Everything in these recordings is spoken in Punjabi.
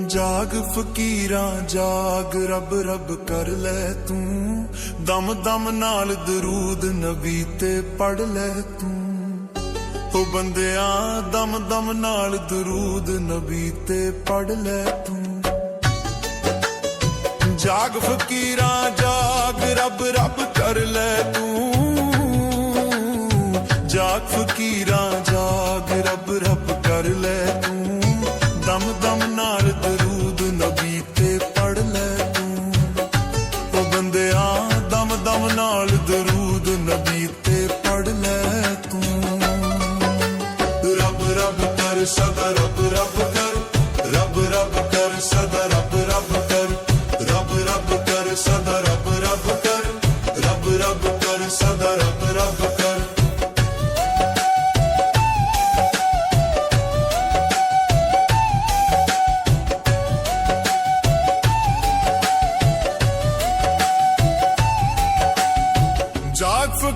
ਜਾਗ ਫਕੀਰਾਂ, ਜਾਗ ਰੱਬ ਰੱਬ ਕਰ ਲੈ ਤੂੰ। ਦਮ ਦਮ ਨਾਲ ਦਰੂਦ ਨਬੀ ਤੇ ਪੜ ਲੈ ਤੂੰ। ਉਹ ਬੰਦਿਆ, ਦਮ ਦਮ ਨਾਲ ਦਰੂਦ ਨਬੀ ਤੇ ਪੜ ਲੈ ਤੂੰ। ਜਾਗ ਫਕੀਰਾਂ, ਜਾਗ ਰੱਬ ਰੱਬ ਕਰ ਲੈ ਤੂੰ। ਜਾਗ ਫਕੀਰਾਂ ਦਰੂਦ ਨਬੀ ਤੇ ਪੜ ਲੈ ਤੂੰ। ਰੱਬ ਰੱਬ ਕਰ, ਸਦਾ ਰੱਬ ਰੱਬ ਕਰ। ਰੱਬ ਰੱਬ ਕਰ, ਸਦਾ ਰੱਬ ਰੱਬ ਕਰ। ਰੱਬ ਰੱਬ ਕਰ, ਸਦਾ ਰੱਬ ਰੱਬ ਕਰ। ਰੱਬ ਰੱਬ ਕਰ, ਸਦਾ ਰੱਬ ਰੱਬ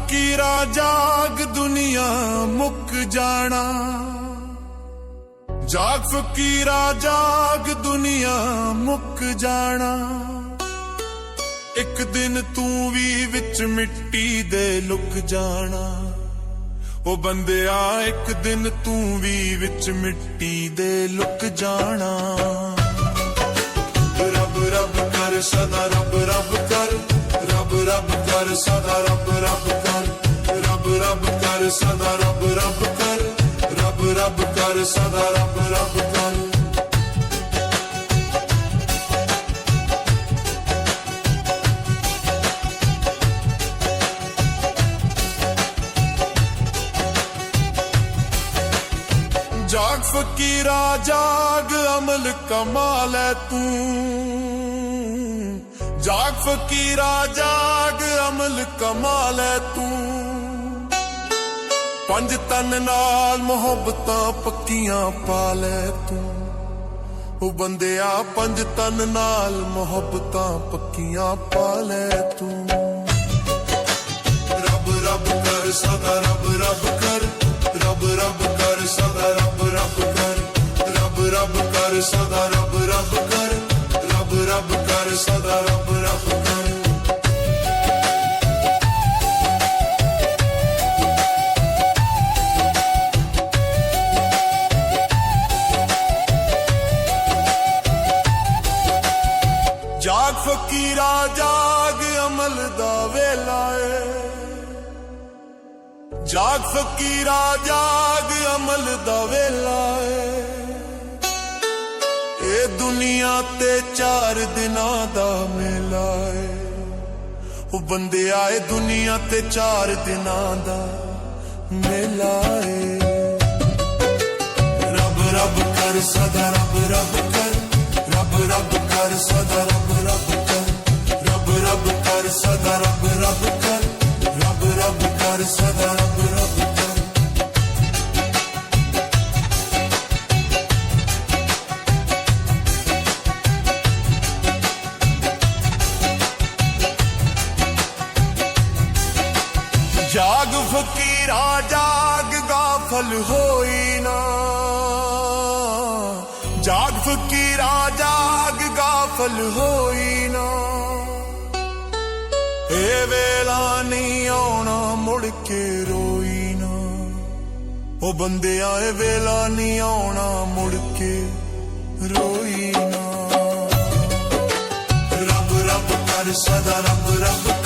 ਫਕੀਰਾ ਜਾਗ ਦੁਨੀਆ ਮੁੱਕ ਜਾਣਾ? ਜਾਗ ਫਕੀਰਾ ਜਾਗ ਦੁਨੀਆ ਮੁੱਕ ਜਾਣਾ। ਇੱਕ ਦਿਨ ਤੂੰ ਵੀ ਵਿੱਚ ਮਿੱਟੀ ਦੇ ਲੁਕ ਜਾਣਾ। ਉਹ ਬੰਦਿਆ, ਇੱਕ ਦਿਨ ਤੂੰ ਵੀ ਵਿੱਚ ਮਿੱਟੀ ਦੇ ਲੁਕ ਜਾਣਾ। ਰੱਬ ਰੱਬ ਕਰ, ਸਦਾ ਰੱਬ ਰੱਬ ਕਰ। ਰੱਬ ਰੱਬ ਕਰ, ਸਦਾ ਰੱਬ ਰੱਬ ਕਰ ਰੱਬ ਕਰ ਸਦਾ ਰੱਬ ਰੱਬ ਕਰ ਰੱਬ ਰੱਬ ਕਰ ਸਦਾ ਰੱਬ ਰੱਬ ਕਰ ਜਾਗ ਫਕੀਰਾ ਜਾਗ ਅਮਲ ਕਮਾਲ ਹੈ ਤੂੰ ਜਾਗ ਫਕੀਰਾ ਜਾਗ ਅਮਲ ਕਮਾਲ ਹੈ ਤੂੰ ਪੰਜ ਤਨ ਨਾਲ ਮੁਹੱਬਤਾਂ ਪੱਕੀਆਂ ਪਾ ਲੈ ਤੂੰ। ਉਹ ਬੰਦਿਆ ਪੰਜ ਤਨ ਨਾਲ ਮੁਹੱਬਤਾਂ ਪੱਕੀਆਂ ਪਾ ਲੈ ਤੂੰ। ਰੱਬ ਰੱਬ ਕਰ, ਸਦਾ ਰੱਬ ਰੱਬ ਕਰ। ਰੱਬ ਰੱਬ ਕਰ, ਸਦਾ ਰੱਬ ਰੱਬ ਕਰ। ਰੱਬ ਰੱਬ ਕਰ, ਸਦਾ ਰੱਬ ਰੱਬ ਕਰ। ਰੱਬ ਰੱਬ ਕਰ, ਸਦਾ ਰੱਬ ਕੀ ਫਕੀਰਾ ਜਾਗ ਅਮਲ ਦਾ ਵੇਲਾ ਏ। ਜਾਗ ਫਕੀਰਾ ਜਾਗ ਅਮਲ ਦਾ ਵੇਲਾ ਏ। ਇਹ ਦੁਨੀਆ ਤੇ ਚਾਰ ਦਿਨਾਂ ਦਾ ਮੇਲਾ ਏ। ਉਹ ਬੰਦੇ ਆਏ ਦੁਨੀਆ ਤੇ ਚਾਰ ਦਿਨਾਂ ਦਾ ਮੇਲਾ ਏ। ਰੱਬ ਰੱਬ ਕਰ ਸਦਾ ਰੱਬ ਕਰ ਸਦਾ ਰੱਬ ਰੱਬ ਕਰ ਰੱਬ ਰੱਬ ਕਰ ਸਦਾ ਰੱਬ ਰੱਬ ਕਰ ਜਾਗ ਫਕੀਰਾ ਜਾਗ ਗਾਫਲ ਹੋਈ ਨਾ। ਜਾਗ ਫਕੀਰਾ ਜਾਗ ਗਾਫਲ ਹੋਈ ਨਾ ਵੇਲਾ ਨਹੀਂ ਆਉਣਾ, ਮੁੜ ਕੇ ਰੋਈ ਨਾ। ਉਹ ਬੰਦਿਆ ਇਹ ਵੇਲਾ ਨਹੀਂ ਆਉਣਾ, ਮੁੜ ਕੇ ਰੋਈ ਨਾ। ਰੱਬ ਰੱਬ ਕਰ, ਸਦਾ ਰੱਬ ਰੱਬ